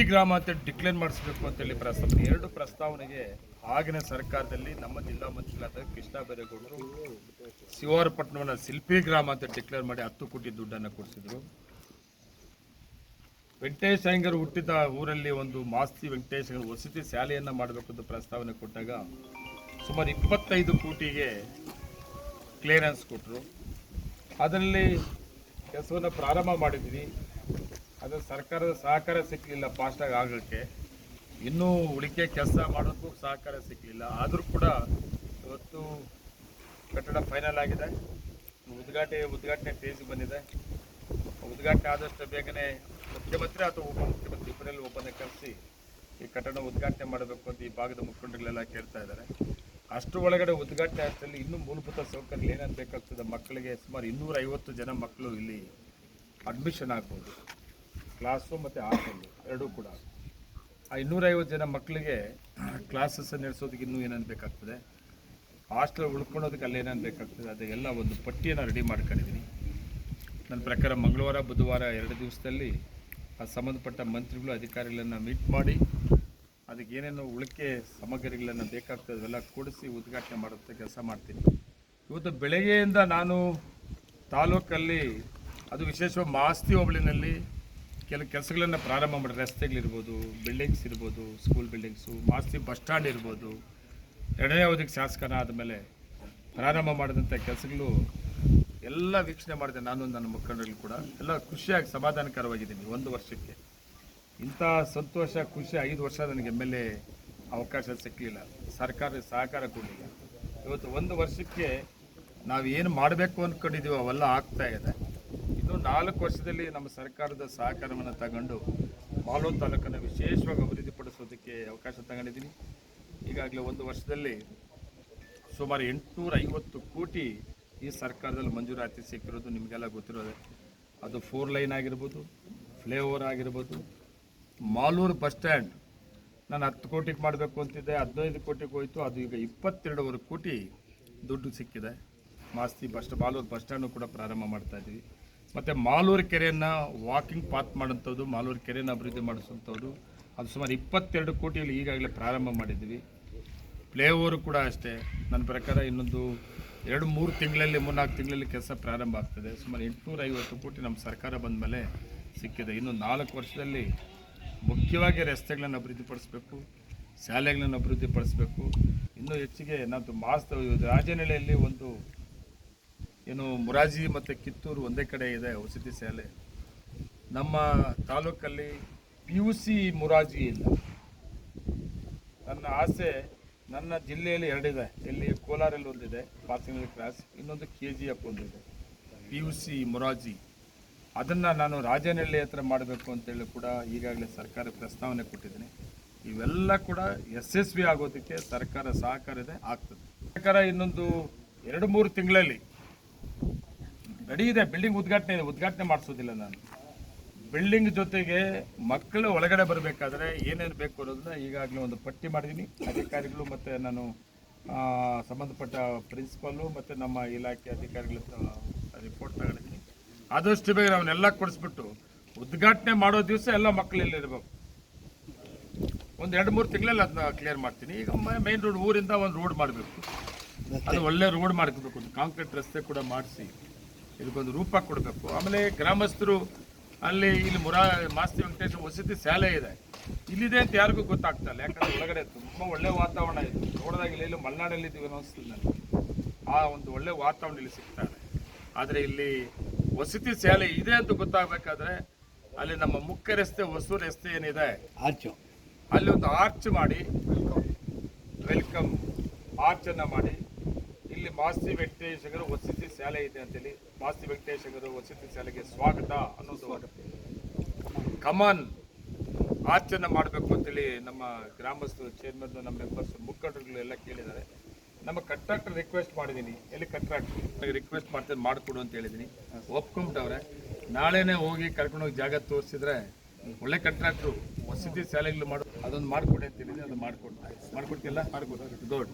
ಈ ಗ್ರಾಮ ಅಂತ ಡಿಕ್ಲೇರ್ ಮಾಡಿಸ್ಬೇಕು ಅಂತೇಳಿ ಪ್ರಸ್ತಾವನೆ ಎರಡು ಪ್ರಸ್ತಾವನೆಗೆ ಆಗಿನ ಸರ್ಕಾರದಲ್ಲಿ ನಮ್ಮ ಜಿಲ್ಲಾ ಮಂತ್ರಿಗಳಾದ ಕೃಷ್ಣ ಬೈರೇಗೌಡರು ಶಿವಾರಪಟ್ಟಣವನ್ನ ಶಿಲ್ಪಿ ಗ್ರಾಮ ಅಂತ ಡಿಕ್ಲೇರ್ ಮಾಡಿ ಹತ್ತು ಕೋಟಿ ದುಡ್ಡನ್ನು ಕೊಡಿಸಿದ್ರು. ವೆಂಕಟೇಶ್ ಅಯ್ಯಂಗರ್ ಹುಟ್ಟಿದ ಊರಲ್ಲಿ ಒಂದು ಮಾಸ್ತಿ ವೆಂಕಟೇಶ್ ವಸತಿ ಶಾಲೆಯನ್ನು ಮಾಡಬೇಕು ಅಂತ ಪ್ರಸ್ತಾವನೆ ಕೊಟ್ಟಾಗ ಸುಮಾರು ಇಪ್ಪತ್ತೈದು ಕೋಟಿಗೆ ಕ್ಲಿಯರೆನ್ಸ್ ಕೊಟ್ಟರು ಅದರಲ್ಲಿ ಕೆಲಸವನ್ನು ಪ್ರಾರಂಭ ಮಾಡಿದ್ವಿ. ಅದು ಸರ್ಕಾರದ ಸಹಕಾರ ಸಿಕ್ಕಲಿಲ್ಲ ಫಾಸ್ಟಾಗಿ ಆಗೋಕ್ಕೆ ಇನ್ನೂ ಉಳಿಕೆ ಕೆಲಸ ಮಾಡೋದಕ್ಕೂ ಸಹಕಾರ ಸಿಕ್ಕಲಿಲ್ಲ ಆದರೂ ಕೂಡ ಇವತ್ತು ಕಟ್ಟಡ ಫೈನಲ್ ಆಗಿದೆ. ಉದ್ಘಾಟನೆ ಉದ್ಘಾಟನೆ ಫೇಸ್ ಬಂದಿದೆ. ಉದ್ಘಾಟನೆ ಆದಷ್ಟು ಬೇಗನೆ ಮುಖ್ಯಮಂತ್ರಿ ಅಥವಾ ಉಪಮುಖ್ಯಮಂತ್ರಿ ಇಬ್ಬರಲ್ಲಿ ಒಬ್ಬನೇ ಕರೆಸಿ ಈ ಕಟ್ಟಡ ಉದ್ಘಾಟನೆ ಮಾಡಬೇಕು ಅಂತ ಈ ಭಾಗದ ಮುಖಂಡಗಳೆಲ್ಲ ಕೇಳ್ತಾ ಇದ್ದಾರೆ. ಅಷ್ಟು ಒಳಗಡೆ ಉದ್ಘಾಟನೆ ಅಷ್ಟರಲ್ಲಿ ಇನ್ನೂ ಮೂಲಭೂತ ಸೌಕರ್ಯ ಏನೇನು ಬೇಕಾಗ್ತದೆ ಮಕ್ಕಳಿಗೆ, ಸುಮಾರು ಇನ್ನೂರ ಐವತ್ತು ಜನ ಮಕ್ಕಳು ಇಲ್ಲಿ ಅಡ್ಮಿಷನ್ ಆಗ್ಬೋದು. ಕ್ಲಾಸು ಮತ್ತು ಹಾಸ್ಟೆಲ್ಲು ಎರಡೂ ಕೂಡ. ಆ ಇನ್ನೂರೈವತ್ತು ಜನ ಮಕ್ಕಳಿಗೆ ಕ್ಲಾಸಸ್ಸನ್ನು ನಡೆಸೋದಕ್ಕೆ ಇನ್ನೂ ಏನೇನು ಬೇಕಾಗ್ತದೆ? ಹಾಸ್ಟೆಲ್ ಉಳ್ಕೊಳೋದಕ್ಕೆ ಅಲ್ಲೇನೇನು ಬೇಕಾಗ್ತದೆ? ಅದೆಲ್ಲ ಒಂದು ಪಟ್ಟಿಯನ್ನು ರೆಡಿ ಮಾಡ್ಕೊಂಡಿದ್ದೀನಿ ನನ್ನ ಪ್ರಕಾರ ಮಂಗಳವಾರ, ಬುಧವಾರ ಎರಡು ದಿವಸದಲ್ಲಿ ಆ ಸಂಬಂಧಪಟ್ಟ ಮಂತ್ರಿಗಳು, ಅಧಿಕಾರಿಗಳನ್ನು ಮೀಟ್ ಮಾಡಿ ಅದಕ್ಕೆ ಏನೇನು ಉಳಿಕೆ ಸಾಮಗ್ರಿಗಳನ್ನು ಬೇಕಾಗ್ತದೆ ಅದೆಲ್ಲ ಕೊಡಿಸಿ ಉದ್ಘಾಟನೆ ಮಾಡುತ್ತೆ ಕೆಲಸ ಮಾಡ್ತೀನಿ. ಇವತ್ತು ಬೆಳಗ್ಗೆಯಿಂದ ನಾನು ತಾಲೂಕಲ್ಲಿ, ಅದು ವಿಶೇಷವಾಗಿ ಮಾಸ್ತಿ ಹೋಬಳಿನಲ್ಲಿ ಕೆಲವು ಕೆಲಸಗಳನ್ನು ಪ್ರಾರಂಭ ಮಾಡಿ, ರಸ್ತೆಗಳಿರ್ಬೋದು ಬಿಲ್ಡಿಂಗ್ಸ್ ಇರ್ಬೋದು school buildings Masti bus stand ಇರ್ಬೋದು, ಎರಡನೇ ಅವಧಿಗೆ ಶಾಸಕನ ಆದಮೇಲೆ ಪ್ರಾರಂಭ ಮಾಡಿದಂಥ ಕೆಲಸಗಳು ಎಲ್ಲ ವೀಕ್ಷಣೆ ಮಾಡಿದೆ ನಾನು, ನನ್ನ ಮಕ್ಕಳಲ್ಲಿ ಕೂಡ. ಎಲ್ಲ ಖುಷಿಯಾಗಿ ಸಮಾಧಾನಕರವಾಗಿದ್ದೀನಿ ಒಂದು ವರ್ಷಕ್ಕೆ. ಇಂಥ ಸಂತೋಷ, ಖುಷಿ ಐದು ವರ್ಷ ನನಗೆ ಎಂ ಅವಕಾಶ ಸಿಕ್ಕಲಿಲ್ಲ ಸರ್ಕಾರ ಸಹಕಾರ ಕೊಡಲಿಲ್ಲ. ಇವತ್ತು ಒಂದು ವರ್ಷಕ್ಕೆ ನಾವು ಏನು ಮಾಡಬೇಕು ಅಂದ್ಕೊಂಡಿದ್ದೀವಿ ಅವೆಲ್ಲ ಆಗ್ತಾ ಇದೆ. ಇನ್ನು ನಾಲ್ಕು ವರ್ಷದಲ್ಲಿ ನಮ್ಮ ಸರ್ಕಾರದ ಸಹಕಾರವನ್ನು ತಗೊಂಡು ಮಾಲೂರು ತಾಲೂಕನ್ನು ವಿಶೇಷವಾಗಿ ಅಭಿವೃದ್ಧಿಪಡಿಸೋದಕ್ಕೆ ಅವಕಾಶ ತಗೊಂಡಿದ್ದೀನಿ. ಈಗಾಗಲೇ ಒಂದು ವರ್ಷದಲ್ಲಿ ಸುಮಾರು ಎಂಟುನೂರ ಐವತ್ತು ಕೋಟಿ ಈ ಸರ್ಕಾರದಲ್ಲಿ ಮಂಜೂರಾತಿ ಸಿಕ್ಕಿರೋದು ನಿಮಗೆಲ್ಲ ಗೊತ್ತಿರೋದೆ. ಅದು ಫೋರ್ ಲೈನ್ ಆಗಿರ್ಬೋದು, ಫ್ಲೈಓವರ್ ಆಗಿರ್ಬೋದು. ಮಾಲೂರು ಬಸ್ ಸ್ಟ್ಯಾಂಡ್ ನಾನು ಹತ್ತು ಕೋಟಿಗೆ ಮಾಡಬೇಕು ಅಂತಿದ್ದೆ, ಹದಿನೈದು ಕೋಟಿಗೆ ಹೋಯಿತು, ಅದು ಈಗ ಇಪ್ಪತ್ತೆರಡುವರೆ ಕೋಟಿ ದುಡ್ಡು ಸಿಕ್ಕಿದೆ. Masti bus Malur bus stand ಕೂಡ ಪ್ರಾರಂಭ ಮಾಡ್ತಾ ಇದ್ದೀವಿ. ಮತ್ತು ಮಾಲೂರು ಕೆರೆಯನ್ನು ವಾಕಿಂಗ್ ಪಾತ್ ಮಾಡೋಂಥದ್ದು ಮಾಲೂರು ಕೆರೆಯನ್ನು ಅಭಿವೃದ್ಧಿ ಮಾಡಿಸುವಂಥದ್ದು. ಅದು ಸುಮಾರು ಇಪ್ಪತ್ತೆರಡು ಕೋಟಿಯಲ್ಲಿ ಈಗಾಗಲೇ ಪ್ರಾರಂಭ ಮಾಡಿದ್ದೀವಿ. ಪ್ಲೇ ಓವರು ಕೂಡ ಅಷ್ಟೇ. ನನ್ನ ಪ್ರಕಾರ ಇನ್ನೊಂದು ಎರಡು, ಮೂರು ತಿಂಗಳಲ್ಲಿ, ಮೂರ್ನಾಲ್ಕು ತಿಂಗಳಲ್ಲಿ ಕೆಲಸ ಪ್ರಾರಂಭ ಆಗ್ತದೆ. ಸುಮಾರು ಎಂಟುನೂರ ಐವತ್ತು ಕೋಟಿ ನಮ್ಮ ಸರ್ಕಾರ ಬಂದ ಮೇಲೆ ಸಿಕ್ಕಿದೆ. ಇನ್ನು ನಾಲ್ಕು ವರ್ಷದಲ್ಲಿ ಮುಖ್ಯವಾಗಿ ರಸ್ತೆಗಳನ್ನು ಅಭಿವೃದ್ಧಿಪಡಿಸಬೇಕು, ಶಾಲೆಗಳನ್ನು ಅಭಿವೃದ್ಧಿಪಡಿಸಬೇಕು. ಇನ್ನೂ ಹೆಚ್ಚಿಗೆ ನಾವು ಮಾಸ್ತ ರಾಜನಹಳ್ಳಿಯಲ್ಲಿ ಒಂದು ಏನು ಮುರಾಜಿ ಮತ್ತು ಕಿತ್ತೂರು ಒಂದೇ ಕಡೆ ಇದೆ ವಸತಿ ಶಾಲೆ. ನಮ್ಮ ತಾಲೂಕಲ್ಲಿ ಪಿ ಯು ಸಿ ಮುರಾಜಿ ಇಲ್ಲ. ನನ್ನ ಆಸೆ ನನ್ನ ಜಿಲ್ಲೆಯಲ್ಲಿ ಎರಡಿದೆ. ಇಲ್ಲಿ ಕೋಲಾರಲ್ಲಿ ಒಂದಿದೆ ಪಾಸಿಂಗ್ ಕ್ರಾಸ್, ಇನ್ನೊಂದು ಕೆ ಜಿ ಎಫ್ ಒಂದಿದೆ, ಪಿ ಯು ಸಿ ಮೊರಾಜಿ ಅದನ್ನು ನಾನು ರಾಜನಹಳ್ಳಿ ಹತ್ರ ಮಾಡಬೇಕು ಅಂತೇಳಿ ಕೂಡ ಈಗಾಗಲೇ ಸರ್ಕಾರ ಪ್ರಸ್ತಾವನೆ ಕೊಟ್ಟಿದ್ದೀನಿ. ಇವೆಲ್ಲ ಕೂಡ ಯಶಸ್ವಿ ಆಗೋದಕ್ಕೆ ಸರ್ಕಾರ ಸಹಕಾರ ಇದೆ, ಆಗ್ತದೆ. ಸರ್ಕಾರ ಇನ್ನೊಂದು ಎರಡು ಮೂರು ತಿಂಗಳಲ್ಲಿ ರೆಡಿ ಇದೆ ಬಿಲ್ಡಿಂಗ್ ಉದ್ಘಾಟನೆ ಇದೆ ಉದ್ಘಾಟನೆ ಮಾಡಿಸೋದಿಲ್ಲ ನಾನು. ಬಿಲ್ಡಿಂಗ್ ಜೊತೆಗೆ ಮಕ್ಕಳು ಒಳಗಡೆ ಬರಬೇಕಾದ್ರೆ ಏನೇನು ಬೇಕು ಅನ್ನೋದನ್ನ ಈಗಾಗಲೇ ಒಂದು ಪಟ್ಟಿ ಮಾಡಿದ್ದೀನಿ ಅಧಿಕಾರಿಗಳು ಮತ್ತು ನಾನು ಸಂಬಂಧಪಟ್ಟ ಪ್ರಿನ್ಸಿಪಲ್ಲು ಮತ್ತು ನಮ್ಮ ಇಲಾಖೆ ಅಧಿಕಾರಿಗಳ ರಿಪೋರ್ಟ್ ತಗೊಂಡಿದ್ದೀನಿ ಆದಷ್ಟು ಬೇಗ ಅವನ್ನೆಲ್ಲ ಕೊಡಿಸ್ಬಿಟ್ಟು ಉದ್ಘಾಟನೆ ಮಾಡೋ ದಿವಸ ಎಲ್ಲ ಮಕ್ಕಳು ಇಲ್ಲಿ ಇರಬೇಕು. ಒಂದು ಎರಡು ಮೂರು ತಿಂಗಳಲ್ಲಿ ಅದನ್ನ ಕ್ಲಿಯರ್ ಮಾಡ್ತೀನಿ. ಈಗ ಮೈನ್ ರೋಡ್ ಊರಿಂದ ಒಂದು ರೋಡ್ ಮಾಡಬೇಕು. ಅದು ಒಳ್ಳೆ ರೋಡ್ ಮಾಡ್ಕೋಬೇಕು. ಒಂದು ಕಾಂಕ್ರೀಟ್ ರಸ್ತೆ ಕೂಡ ಮಾಡಿಸಿ. ಇದಕ್ಕೊಂದು ರೂಪ ಕೊಡಬೇಕು. ಆಮೇಲೆ ಗ್ರಾಮಸ್ಥರು ಅಲ್ಲಿ ಇಲ್ಲಿ ಮುರಾ ಮಾಸ್ತಿ ವೆಂಕಟೇಶ್ವರ ವಸತಿ ಶಾಲೆ ಇದೆ. ಇಲ್ಲಿದೆ ಅಂತ ಯಾರಿಗೂ ಗೊತ್ತಾಗ್ತಾ ಇಲ್ಲ. ಯಾಕಂದ್ರೆ ಒಳಗಡೆ ತುಂಬ ಒಳ್ಳೆ ವಾತಾವರಣ ಇದೆ. ನೋಡಿದಾಗ ಇಲ್ಲಿ ಇಲ್ಲಿ ಮಲೆನಾಡಲ್ಲಿ ಇದ್ದೀವಿ ಅನಿಸ್ತದೆ ನನಗೆ. ಆ ಒಂದು ಒಳ್ಳೆ ವಾತಾವರಣ ಇಲ್ಲಿ ಸಿಗ್ತಾ ಇದೆ. ಆದರೆ ಇಲ್ಲಿ ವಸತಿ ಶಾಲೆ ಇದೆ ಅಂತ ಗೊತ್ತಾಗಬೇಕಾದ್ರೆ ಅಲ್ಲಿ ನಮ್ಮ ಮುಖ್ಯ ರಸ್ತೆ ಹೊಸೂರು ರಸ್ತೆ ಏನಿದೆ? ಆರ್ಚು. ಅಲ್ಲಿ ಒಂದು ಆರ್ಚ್ ಮಾಡಿ ವೆಲ್ಕಮ್ ಆರ್ಚ್ ಅನ್ನ ಮಾಡಿ ಇಲ್ಲಿ ಮಾಸ್ತಿ ವೆಂಕಟೇಶ್ವರ ವಸತಿ ಶಾಲೆ ಇದೆ ಅಂತೇಳಿ ಮಾಸ್ತಿ ವೆಂಕಟೇಶ್ವರ ವಸತಿ ಶಾಲೆಗೆ ಸ್ವಾಗತ ಅನ್ನೋದು ಕಮಾನ್ ಆಚರಣೆ ಮಾಡಬೇಕು ಅಂತೇಳಿ ನಮ್ಮ ಗ್ರಾಮಸ್ಥರು ಚೇರ್ಮನ್ ನಮ್ಮ ಮೆಂಬರ್ಸ್ ಮುಖಂಡರುಗಳು ಎಲ್ಲ ಕೇಳಿದ್ದಾರೆ. ನಮ್ಮ ಕಂಟ್ರಾಕ್ಟರ್ ರಿಕ್ವೆಸ್ಟ್ ಮಾಡಿದ್ದೀನಿ. ಎಲ್ಲಿ ಕಂಟ್ರಾಕ್ಟರ್ ರಿಕ್ವೆಸ್ಟ್ ಮಾಡ್ತೀನಿ ಮಾಡಿಕೊಡು ಅಂತ ಹೇಳಿದ್ದೀನಿ. ಒಪ್ಕೊಂಬಿಟ್ಟವ್ರೆ ನಾಳೆನೇ ಹೋಗಿ ಕರ್ಕೊಂಡೋಗಿ ಜಾಗ ತೋರಿಸಿದ್ರೆ ಒಳ್ಳೆ ಕಂಟ್ರಾಕ್ಟ್ರು ವಸತಿ ಶಾಲೆಗಳು ಮಾಡು ಅದೊಂದು ಮಾಡಿಕೊಡಿ ಅಂತ ಹೇಳಿದ್ರೆ ಅದು ಮಾಡಿಕೊಡ್ತಾರೆ ಮಾಡಿಕೊಡ್ತಿಲ್ಲ ಮಾಡ್ಕೊಡ್ತಾರೆ ಗುಡ್